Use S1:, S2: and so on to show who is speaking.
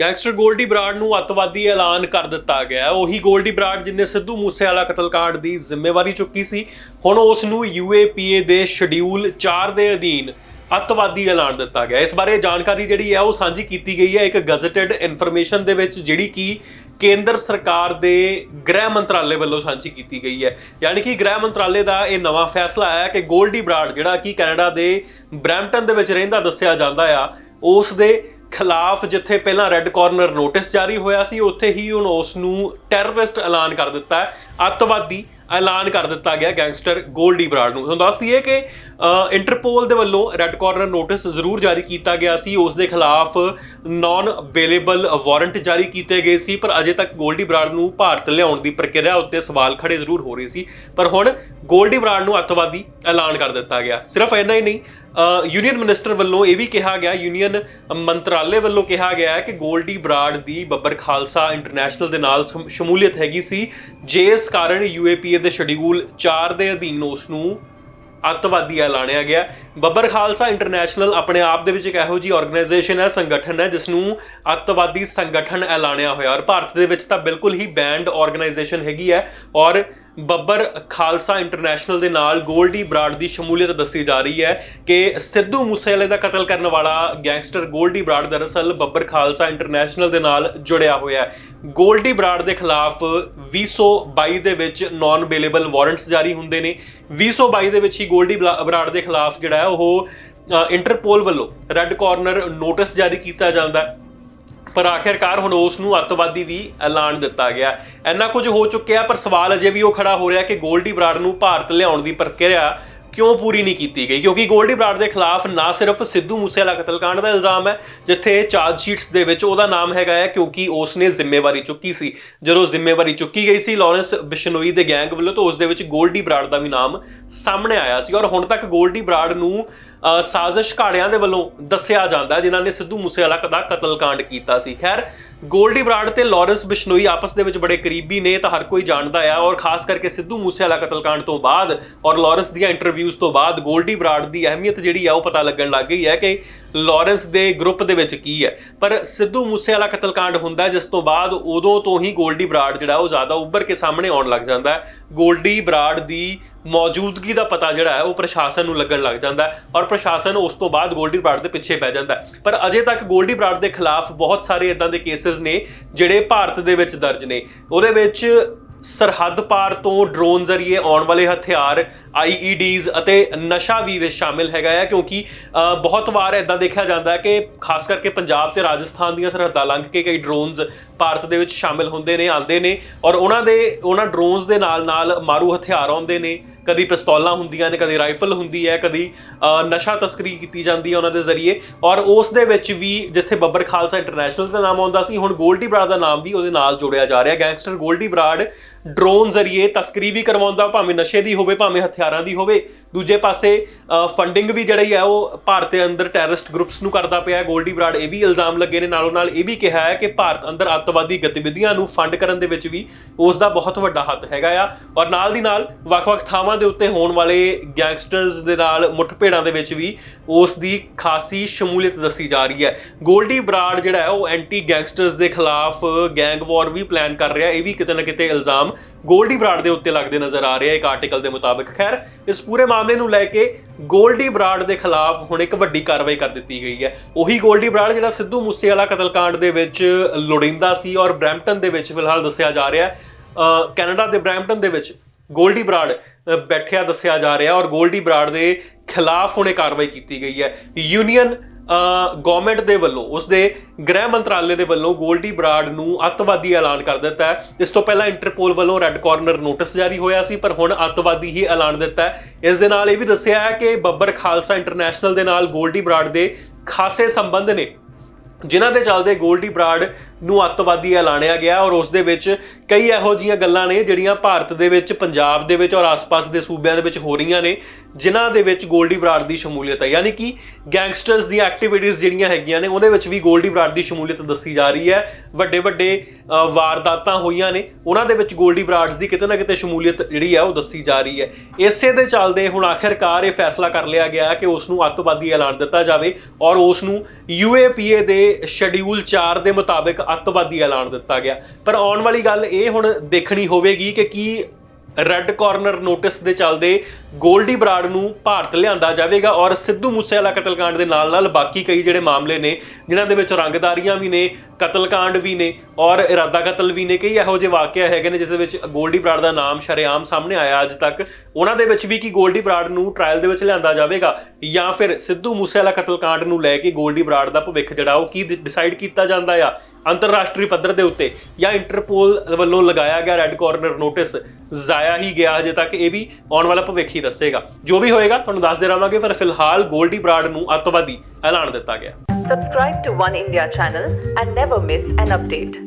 S1: Gangster Goldy Brar ਨੂੰ ਅੱਤਵਾਦੀ ਐਲਾਨ ਕਰ ਦਿੱਤਾ ਗਿਆ। ਉਹੀ ਗੋਲਡੀ ਬਰਾੜ ਜਿਨੇ ਸਿੱਧੂ ਮੂਸੇਵਾਲਾ ਕਤਲकांड ਦੀ ਜ਼ਿੰਮੇਵਾਰੀ ਚੁੱਕੀ ਸੀ, ਹੁਣ ਉਸ ਨੂੰ ਯੂਏਪੀਏ ਦੇ ਸ਼ਡਿਊਲ 4 ਦੇ ਅਧੀਨ ਅੱਤਵਾਦੀ ਐਲਾਨ ਦਿੱਤਾ ਗਿਆ। ਇਸ ਬਾਰੇ ਜਾਣਕਾਰੀ ਜਿਹੜੀ ਹੈ, ਉਹ ਸਾਂਝੀ ਕੀਤੀ ਗਈ ਹੈ ਇੱਕ ਗਜ਼ਟਡ ਇਨਫੋਰਮੇਸ਼ਨ ਦੇ ਵਿੱਚ, ਜਿਹੜੀ ਕਿ ਕੇਂਦਰ ਸਰਕਾਰ ਦੇ ਗ੍ਰਹਿ ਮੰਤਰਾਲੇ ਵੱਲੋਂ ਸਾਂਝੀ ਕੀਤੀ ਗਈ ਹੈ। ਯਾਨੀ ਕਿ ਗ੍ਰਹਿ ਮੰਤਰਾਲੇ ਦਾ ਇਹ ਨਵਾਂ ਫੈਸਲਾ ਆਇਆ ਕਿ ਗੋਲਡੀ ਬਰਾੜ, ਜਿਹੜਾ ਕਿ ਕੈਨੇਡਾ ਦੇ ਬਰੈਂਪਟਨ ਦੇ ਵਿੱਚ ਰਹਿੰਦਾ, ਦੱਸਿਆ ਜਾਂਦਾ ਆ, ਉਸ ਦੇ ਖਿਲਾਫ ਜਿੱਥੇ ਪਹਿਲਾਂ ਰੈੱਡ ਕਾਰਨਰ ਨੋਟਿਸ ਜਾਰੀ ਹੋਇਆ ਸੀ, ਉੱਥੇ ਹੀ ਹੁਣ ਉਸ ਨੂੰ ਟੈਰਰਿਸਟ ਐਲਾਨ ਕਰ ਦਿੱਤਾ ਹੈ, ਅੱਤਵਾਦੀ ਐਲਾਨ ਕਰ ਦਿੱਤਾ ਗਿਆ ਗੈਂਗਸਟਰ ਗੋਲਡੀ ਬਰਾੜ ਨੂੰ। ਤੁਹਾਨੂੰ ਦੱਸ ਦਈਏ ਕਿ ਇੰਟਰਪੋਲ ਦੇ ਵੱਲੋਂ ਰੈੱਡ ਕਾਰਨਰ ਨੋਟਿਸ ਜ਼ਰੂਰ ਜਾਰੀ ਕੀਤਾ ਗਿਆ ਸੀ, ਉਸ ਦੇ ਖਿਲਾਫ ਨਾਨ ਅਵੇਲੇਬਲ ਵਾਰੰਟ ਜਾਰੀ ਕੀਤੇ ਗਏ ਸੀ, ਪਰ ਅਜੇ ਤੱਕ ਗੋਲਡੀ ਬਰਾੜ ਨੂੰ ਭਾਰਤ ਲਿਆਉਣ ਦੀ ਪ੍ਰਕਿਰਿਆ ਉੱਤੇ ਸਵਾਲ ਖੜੇ ਜ਼ਰੂਰ ਹੋ ਰਹੇ ਸੀ। ਪਰ ਹੁਣ ਗੋਲਡੀ ਬਰਾੜ ਨੂੰ ਅੱਤਵਾਦੀ ਐਲਾਨ ਕਰ ਦਿੱਤਾ ਗਿਆ। ਸਿਰਫ ਇੰਨਾ ਹੀ ਨਹੀਂ ਯੂਨੀਅਨ ਮਿਨਿਸਟਰ ਵੱਲੋਂ ਇਹ ਵੀ ਕਿਹਾ ਗਿਆ ਯੂਨੀਅਨ ਮੰਤਰਾਲੇ ਵੱਲੋਂ ਕਿਹਾ ਗਿਆ ਹੈ ਕਿ ਗੋਲਡੀ ਬਰਾੜ ਦੀ ਬੱਬਰ ਖਾਲਸਾ ਇੰਟਰਨੈਸ਼ਨਲ ਦੇ ਨਾਲ ਸ਼ਮ- ਸ਼ਮੂਲੀਅਤ ਹੈਗੀ ਸੀ ਜਿਸ ਕਾਰਨ ਯੂਏਪੀਏ ਦੇ ਸ਼ਡਿਊਲ 4 ਦੇ ਅਧੀਨ ਉਸ ਨੂੰ ਅੱਤਵਾਦੀ ਐਲਾਨਿਆ ਗਿਆ। ਬੱਬਰ ਖਾਲਸਾ ਇੰਟਰਨੈਸ਼ਨਲ ਆਪਣੇ ਆਪ ਦੇ ਵਿੱਚ ਇੱਕ ਇਹੋ ਜੀ ਆਰਗੇਨਾਈਜੇਸ਼ਨ ਹੈ, ਸੰਗਠਨ ਹੈ, ਜਿਸ ਨੂੰ ਅੱਤਵਾਦੀ ਸੰਗਠਨ ਐਲਾਨਿਆ ਹੋਇਆ। ਔਰ ਭਾਰਤ ਦੇ ਵਿੱਚ ਤਾਂ ਬਿਲਕੁਲ ਹੀ ਬੈਂਡ ਆਰਗੇਨਾਈਜੇਸ਼ਨ ਹੈਗੀ ਹੈ। ਔਰ ਬੱਬਰ ਖਾਲਸਾ ਇੰਟਰਨੈਸ਼ਨਲ ਦੇ ਨਾਲ ਗੋਲਡੀ ਬਰਾੜ ਦੀ ਸ਼ਮੂਲੀਅਤ ਦੱਸੀ ਜਾ ਰਹੀ ਹੈ ਕਿ ਸਿੱਧੂ ਮੂਸੇਵਾਲੇ ਦਾ ਕਤਲ ਕਰਨ ਵਾਲਾ ਗੈਂਗਸਟਰ ਗੋਲਡੀ ਬਰਾੜ ਦਰਅਸਲ ਬੱਬਰ ਖਾਲਸਾ ਇੰਟਰਨੈਸ਼ਨਲ ਦੇ ਨਾਲ ਜੁੜਿਆ ਹੋਇਆ ਹੈ। ਗੋਲਡੀ ਬਰਾੜ ਦੇ ਖਿਲਾਫ 2022 ਦੇ ਵਿੱਚ ਨਾਨ ਅਵੇਲੇਬਲ ਵਾਰੰਟਸ ਜਾਰੀ ਹੁੰਦੇ ਨੇ। 2022 ਦੇ ਵਿੱਚ ਹੀ ਗੋਲਡੀ ਬਲਾ- ਬਰਾੜ ਦੇ ਖਿਲਾਫ ਜਿਹੜਾ ਹੈ ਉਹ ਇੰਟਰਪੋਲ ਵੱਲੋਂ ਰੈੱਡ ਕਾਰਨਰ ਨੋਟਿਸ ਜਾਰੀ ਕੀਤਾ ਜਾਂਦਾ ਹੈ। ਪਰ ਆਖਿਰਕਾਰ ਹੁਣ ਉਸ ਨੂੰ ਅੱਤਵਾਦੀ ਵੀ ਐਲਾਨ ਦਿੱਤਾ ਗਿਆ। ਇੰਨਾ ਕੁਝ ਹੋ ਚੁੱਕਿਆ, ਪਰ ਸਵਾਲ ਅਜੇ ਵੀ ਉਹ ਖੜਾ ਹੋ ਰਿਹਾ ਕਿ ਗੋਲਡੀ ਬਰਾੜ ਨੂੰ ਭਾਰਤ ਲਿਆਉਣ ਦੀ ਪ੍ਰਕਿਰਿਆ ਕਿਉਂ ਪੂਰੀ ਨਹੀਂ ਕੀਤੀ ਗਈ? ਕਿਉਂਕਿ ਗੋਲਡੀ ਬਰਾੜ ਦੇ ਖਿਲਾਫ ਨਾ ਸਿਰਫ ਸਿੱਧੂ ਮੂਸੇਵਾਲਾ ਕਤਲकांड ਦਾ ਇਲਜ਼ਾਮ ਹੈ, ਜਿੱਥੇ ਚਾਰਜ ਸ਼ੀਟਸ ਦੇ ਵਿੱਚ ਉਹਦਾ ਨਾਮ ਹੈਗਾ ਹੈ, ਕਿਉਂਕਿ ਉਸ ਨੇ ਜ਼ਿੰਮੇਵਾਰੀ ਚੁੱਕੀ ਸੀ। ਜਦੋਂ ਜ਼ਿੰਮੇਵਾਰੀ ਚੁੱਕੀ ਗਈ ਸੀ, ਲਾਰੈਂਸ ਬਿਸ਼ਨੋਈ ਦੇ ਗੈਂਗ ਵੱਲੋਂ, ਤਾਂ ਉਸ ਦੇ ਵਿੱਚ ਗੋਲਡੀ ਬਰਾੜ ਦਾ ਵੀ ਨਾਮ ਸਾਹਮਣੇ ਆਇਆ ਸੀ। ਔਰ ਹੁਣ ਤੱਕ ਗੋਲਡੀ ਬਰਾੜ ਨੂੰ ਸਾਜ਼ਿਸ਼ ਘਾੜਿਆਂ ਦੇ ਵੱਲੋਂ ਦੱਸਿਆ ਜਾਂਦਾ ਜਿਨ੍ਹਾਂ ਨੇ ਸਿੱਧੂ ਮੂਸੇਵਾਲਾ ਦਾ ਕਤਲकांड ਕੀਤਾ ਸੀ। ਖੈਰ, ਗੋਲਡੀ ਬਰਾਡ ਤੇ ਲਾਰੈਂਸ ਬਿਸ਼ਨੋਈ ਆਪਸ ਦੇ ਵਿੱਚ ਬੜੇ ਕਰੀਬੀ ਨੇ, ਤਾਂ ਹਰ ਕੋਈ ਜਾਣਦਾ ਆ, ਔਰ ਖਾਸ ਕਰਕੇ ਸਿੱਧੂ ਮੂਸੇਵਾਲਾ ਕਤਲकांड ਤੋਂ ਬਾਅਦ ਔਰ ਲਾਰੈਂਸ ਦੀਆਂ ਇੰਟਰਵਿਊਜ਼ ਤੋਂ ਬਾਅਦ ਗੋਲਡੀ ਬਰਾਡ ਦੀ ਅਹਿਮੀਅਤ ਜਿਹੜੀ ਆ, ਉਹ ਪਤਾ ਲੱਗਣ ਲੱਗ ਗਈ ਹੈ ਕਿ ਲਾਰੈਂਸ ਦੇ ਗਰੁੱਪ ਦੇ ਵਿੱਚ ਕੀ ਹੈ। ਪਰ ਸਿੱਧੂ ਮੂਸੇਵਾਲਾ ਕਤਲकांड ਹੁੰਦਾ ਜਿਸ ਤੋਂ ਬਾਅਦ ਉਦੋਂ ਤੋਂ ਹੀ ਗੋਲਡੀ ਬਰਾਡ ਜਿਹੜਾ, ਉਹ ਜ਼ਿਆਦਾ ਉੱਭਰ ਕੇ ਸਾਹਮਣੇ ਆਉਣ ਲੱਗ ਜਾਂਦਾ ਹੈ। ਗੋਲਡੀ ਬਰਾਡ ਦੀ ਮੌਜੂਦਗੀ ਦਾ ਪਤਾ ਜਿਹੜਾ ਹੈ, ਉਹ ਪ੍ਰਸ਼ਾਸਨ ਨੂੰ ਲੱਗਣ ਲੱਗ ਜਾਂਦਾ ਹੈ ਔਰ ਪ੍ਰਸ਼ਾਸਨ ਉਸ ਤੋਂ ਬਾਅਦ ਗੋਲਡੀ ਬਰਾੜ ਦੇ ਪਿੱਛੇ ਪੈ ਜਾਂਦਾ ਹੈ। ਪਰ ਅਜੇ ਤੱਕ ਗੋਲਡੀ ਬਰਾੜ ਦੇ ਖਿਲਾਫ ਬਹੁਤ ਸਾਰੇ ਇਦਾਂ ਦੇ ਕੇਸਸ ਨੇ ਜਿਹੜੇ ਭਾਰਤ ਦੇ ਵਿੱਚ ਦਰਜ ਨੇ। ਉਹਦੇ ਵਿੱਚ ਸਰਹੱਦ ਪਾਰ ਤੋਂ ਡਰੋਨ ਜ਼ਰੀਏ ਆਉਣ ਵਾਲੇ ਹਥਿਆਰ ਆਈਈਡੀਜ਼ ਅਤੇ ਨਸ਼ਾ ਵੀ ਵਿੱਚ ਸ਼ਾਮਿਲ ਹੈਗਾ ਹੈ ਕਿਉਂਕਿ ਬਹੁਤ ਵਾਰ ਇਦਾਂ ਦੇਖਿਆ ਜਾਂਦਾ ਹੈ ਕਿ ਖਾਸ ਕਰਕੇ ਪੰਜਾਬ ਤੇ ਰਾਜਸਥਾਨ ਦੀਆਂ ਸਰਹੱਦਾਂ ਲੰਘ ਕੇ ਕਈ ਡਰੋਨਸ ਭਾਰਤ ਦੇ ਵਿੱਚ ਸ਼ਾਮਿਲ ਹੁੰਦੇ ਨੇ, ਆਉਂਦੇ ਨੇ ਔਰ ਉਹਨਾਂ ਦੇ, ਉਹਨਾਂ ਡਰੋਨਸ ਦੇ ਨਾਲ ਨਾਲ ਮਾਰੂ ਹਥਿਆਰ ਆਉਂਦੇ ਨੇ। ਕਦੀ ਪਿਸਤੌਲਾਂ ਹੁੰਦੀਆਂ ਨੇ, ਕਦੀ ਰਾਈਫਲ ਹੁੰਦੀ ਹੈ, ਕਦੀ ਨਸ਼ਾ ਤਸਕਰੀ ਕੀਤੀ ਜਾਂਦੀ ਹੈ ਉਹਨਾਂ ਦੇ ਜ਼ਰੀਏ। ਔਰ ਉਸ ਦੇ ਵਿੱਚ ਵੀ ਜਿੱਥੇ ਬੱਬਰ ਖਾਲਸਾ ਇੰਟਰਨੈਸ਼ਨਲ ਦਾ ਨਾਮ ਆਉਂਦਾ ਸੀ, ਹੁਣ ਗੋਲਡੀ ਬਰਾੜ ਦਾ ਨਾਮ ਵੀ ਉਹਦੇ ਨਾਲ ਜੋੜਿਆ ਜਾ ਰਿਹਾ। ਗੈਂਗਸਟਰ ਗੋਲਡੀ ਬਰਾੜ ਡਰੋਨ ਜ਼ਰੀਏ ਤਸਕਰੀ ਵੀ ਕਰਵਾਉਂਦਾ, ਭਾਵੇਂ ਨਸ਼ੇ ਦੀ ਹੋਵੇ, ਭਾਵੇਂ ਹਥਿਆਰਾਂ ਦੀ ਹੋਵੇ। ਦੂਜੇ ਪਾਸੇ ਫੰਡਿੰਗ ਵੀ ਜਿਹੜੀ ਹੈ, ਉਹ ਭਾਰਤ ਦੇ ਅੰਦਰ ਟੈਰਰਿਸਟ ਗਰੁੱਪਸ ਨੂੰ ਕਰਦਾ ਪਿਆ ਹੈ। ਗੋਲਡੀ ਬਰਾੜ ਇਹ ਵੀ ਇਲਜ਼ਾਮ ਲੱਗੇ ਨੇ, ਨਾਲੋਂ ਨਾਲ ਇਹ ਵੀ ਕਿਹਾ ਹੈ ਕਿ ਭਾਰਤ ਅੰਦਰ ਅੱਤਵਾਦੀ ਗਤੀਵਿਧੀਆਂ ਨੂੰ ਫੰਡ ਕਰਨ ਦੇ ਵਿੱਚ ਵੀ ਉਸ ਦਾ ਬਹੁਤ ਵੱਡਾ ਹੱਥ ਹੈਗਾ ਆ। ਔਰ ਨਾਲ ਦੀ ਨਾਲ ਵੱਖ-ਵੱਖ ਥਾਵਾਂ ਦੇ ਉੱਤੇ ਹੋਣ ਵਾਲੇ ਗੈਂਗਸਟਰਸ ਦੇ ਨਾਲ ਮੁੱਠਭੇੜਾਂ ਦੇ ਵਿੱਚ ਵੀ ਉਸ ਦੀ ਖਾਸੀ ਸ਼ਮੂਲੀਅਤ ਦੱਸੀ ਜਾ ਰਹੀ ਹੈ। ਗੋਲਡੀ ਬਰਾੜ ਜਿਹੜਾ ਹੈ, ਉਹ ਐਂਟੀ ਗੈਂਗਸਟਰਸ ਦੇ ਖਿਲਾਫ ਗੈਂਗ ਵਾਰ ਵੀ ਪਲਾਨ ਕਰ ਰਿਹਾ, ਇਹ ਵੀ ਕਿਤੇ ਨਾ ਕਿਤੇ ਇਲਜ਼ਾਮ ਗੋਲਡੀ ਬਰਾੜ ਦੇ ਉੱਤੇ ਲੱਗਦੇ ਨਜ਼ਰ ਆ ਰਿਹਾ ਇੱਕ ਆਰਟੀਕਲ ਦੇ ਮੁਤਾਬਕ। ਖੈਰ, ਇਸ ਪੂਰੇ ਮਾਮਲੇ ਨੂੰ ਲੈ ਕੇ ਗੋਲਡੀ ਬਰਾੜ ਦੇ ਖਿਲਾਫ ਹੁਣ ਇੱਕ ਵੱਡੀ ਕਾਰਵਾਈ ਕਰ ਦਿੱਤੀ ਗਈ ਹੈ। ਉਹੀ ਗੋਲਡੀ ਬਰਾੜ ਜਿਹੜਾ ਸਿੱਧੂ ਮੂਸੇਵਾਲਾ ਕਤਲकांड ਦੇ ਵਿੱਚ ਲੋੜਿੰਦਾ ਸੀ ਔਰ ਬ੍ਰੈਂਪਟਨ ਦੇ ਵਿੱਚ ਫਿਲਹਾਲ ਦੱਸਿਆ ਜਾ ਰਿਹਾ ਹੈ। ਕੈਨੇਡਾ ਦੇ ਬ੍ਰੈਂਪਟਨ ਦੇ ਵਿੱਚ ਗੋਲਡੀ ਬਰਾੜ ਬੈਠਿਆ ਦੱਸਿਆ ਜਾ ਰਿਹਾ ਔਰ ਗੋਲਡੀ ਬਰਾੜ ਦੇ ਖਿਲਾਫ ਹੁਣੇ ਕਾਰਵਾਈ ਕੀਤੀ ਗਈ ਹੈ। ਯੂਨੀਅਨ ਗਵਰਨਮੈਂਟ ਦੇ ਵੱਲੋਂ ਉਸ ਦੇ ਗ੍ਰਹਿ ਮੰਤਰਾਲੇ ਦੇ ਵੱਲੋਂ ਗੋਲਡੀ ਬਰਾੜ ਨੂੰ ਅੱਤਵਾਦੀ ਐਲਾਨ ਕਰ ਦਿੱਤਾ ਹੈ। ਇਸ ਤੋਂ ਪਹਿਲਾਂ ਇੰਟਰਪੋਲ ਵੱਲੋਂ ਰੈੱਡ ਕਾਰਨਰ ਨੋਟਿਸ ਜਾਰੀ ਹੋਇਆ ਸੀ, ਪਰ ਹੁਣ ਅੱਤਵਾਦੀ ਹੀ ਐਲਾਨ ਦਿੱਤਾ ਹੈ। ਇਸ ਦੇ ਨਾਲ ਇਹ ਵੀ ਦੱਸਿਆ ਹੈ ਕਿ ਬੱਬਰ ਖਾਲਸਾ ਇੰਟਰਨੈਸ਼ਨਲ ਦੇ ਨਾਲ ਗੋਲਡੀ ਬਰਾੜ ਦੇ ਖਾਸੇ ਸੰਬੰਧ ਨੇ। ਜਿਨ੍ਹਾਂ ਦੇ ਚੱਲਦੇ ਗੋਲਡੀ ਬਰਾਡ ਨੂੰ ਅੱਤਵਾਦੀ ਐਲਾਨਿਆ ਗਿਆ ਔਰ ਉਸ ਦੇ ਵਿੱਚ ਕਈ ਇਹੋ ਜੀਆਂ ਗੱਲਾਂ ਨੇ ਜਿਹੜੀਆਂ ਭਾਰਤ ਦੇ ਵਿੱਚ, ਪੰਜਾਬ ਦੇ ਵਿੱਚ ਔਰ ਆਸ-ਪਾਸ ਦੇ ਸੂਬਿਆਂ ਦੇ ਵਿੱਚ ਹੋ ਰਹੀਆਂ ਨੇ। ਜਿਨ੍ਹਾਂ ਦੇ ਵਿੱਚ ਗੋਲਡੀ ਬਰਾੜ ਦੀ ਸ਼ਮੂਲੀਅਤ ਹੈ। ਯਾਨੀ ਕਿ ਗੈਂਗਸਟਰਸ ਦੀਆਂ ਐਕਟੀਵਿਟੀਜ਼ ਜਿਹੜੀਆਂ ਹੈਗੀਆਂ ਨੇ, ਉਹਦੇ ਵਿੱਚ ਵੀ ਗੋਲਡੀ ਬਰਾੜ ਦੀ ਸ਼ਮੂਲੀਅਤ ਦੱਸੀ ਜਾ ਰਹੀ ਹੈ। ਵੱਡੇ ਵੱਡੇ ਵਾਰਦਾਤਾਂ ਹੋਈਆਂ ਨੇ, ਉਹਨਾਂ ਦੇ ਵਿੱਚ ਗੋਲਡੀ ਬਰਾਡਸ ਦੀ ਕਿਤੇ ਨਾ ਕਿਤੇ ਸ਼ਮੂਲੀਅਤ ਜਿਹੜੀ ਹੈ, ਉਹ ਦੱਸੀ ਜਾ ਰਹੀ ਹੈ। ਇਸੇ ਦੇ ਚੱਲਦੇ ਹੁਣ ਆਖਿਰਕਾਰ ਇਹ ਫੈਸਲਾ ਕਰ ਲਿਆ ਗਿਆ ਕਿ ਉਸ ਨੂੰ ਅੱਤਵਾਦੀ ਐਲਾਨ ਦਿੱਤਾ ਜਾਵੇ ਔਰ ਉਸ ਨੂੰ ਯੂਏਪੀਏ ਦੇ ਸ਼ਡਿਊਲ 4 ਦੇ ਮੁਤਾਬਿਕ ਅੱਤਵਾਦੀ ਐਲਾਨ ਦਿੱਤਾ ਗਿਆ। ਪਰ ਆਉਣ ਵਾਲੀ ਗੱਲ ਇਹ ਹੁਣ ਦੇਖਣੀ ਹੋਵੇਗੀ ਕਿ ਕੀ ਰੈੱਡ ਕਾਰਨਰ ਨੋਟਿਸ ਦੇ ਚੱਲਦੇ ਗੋਲਡੀ ਬਰਾੜ ਨੂੰ ਭਾਰਤ ਲਿਆਂਦਾ ਜਾਵੇਗਾ ਔਰ ਸਿੱਧੂ ਮੂਸੇਵਾਲਾ ਕਤਲकांड ਦੇ ਨਾਲ-ਨਾਲ ਬਾਕੀ ਕਈ ਜਿਹੜੇ ਮਾਮਲੇ ਨੇ, ਜਿਨ੍ਹਾਂ ਦੇ ਵਿੱਚ ਰੰਗਦਾਰੀਆਂ ਵੀ ਨੇ, ਕਤਲकांड ਵੀ ਨੇ ਔਰ ਇਰਾਦਾ ਕਤਲ ਵੀ ਨੇ, ਕਈ ਇਹੋ ਜਿਹੇ ਵਾਕਿਆ ਹੈਗੇ ਨੇ ਜਿਸ ਵਿੱਚ ਗੋਲਡੀ ਬਰਾੜ ਦਾ ਨਾਮ ਸ਼ਰੇਆਮ ਸਾਹਮਣੇ ਆਇਆ ਅੱਜ ਤੱਕ। ਉਹਨਾਂ ਦੇ ਵਿੱਚ ਵੀ ਕੀ ਗੋਲਡੀ ਬਰਾੜ ਨੂੰ ਟ੍ਰਾਇਲ ਦੇ ਵਿੱਚ ਲਿਆਂਦਾ ਜਾਵੇਗਾ ਜਾਂ ਫਿਰ ਸਿੱਧੂ ਮੂਸੇਵਾਲਾ ਕਤਲकांड ਨੂੰ ਲੈ ਕੇ ਗੋਲਡੀ ਬਰਾੜ ਦਾ ਭਵਿੱਖ ਜਿਹੜਾ ਉਹ ਕੀ ਡਿਸਾਈਡ ਕੀਤਾ ਜਾਂਦਾ ਆ ਅੰਤਰਰਾਸ਼ਟਰੀ ਪੱਧਰ ਦੇ ਉੱਤੇ ਜਾਂ ਇੰਟਰਪੋਲ ਵੱਲੋਂ ਲਗਾਇਆ ਗਿਆ ਰੈੱਡ ਕਾਰਨਰ ਨੋਟਿਸ ਜ਼ਾਇਆ ਹੀ ਗਿਆ ਹਜੇ ਤੱਕ, ਇਹ ਵੀ ਆਉਣ ਵਾਲਾ ਭਵਿੱਖ ਹੀ ਦੱਸੇਗਾ ਜੋ ਵੀ ਹੋਏਗਾ, ਤੁਹਾਨੂੰ ਦੱਸਦੇ ਰਹਾਂਗੇ ਪਰ ਫਿਲਹਾਲ ਗੋਲਡੀ ਬਰਾਡ ਨੂੰ ਅੱਤਵਾਦੀ ਐਲਾਨ ਦਿੱਤਾ ਗਿਆ
S2: Subscribe to One India channel and never miss an update.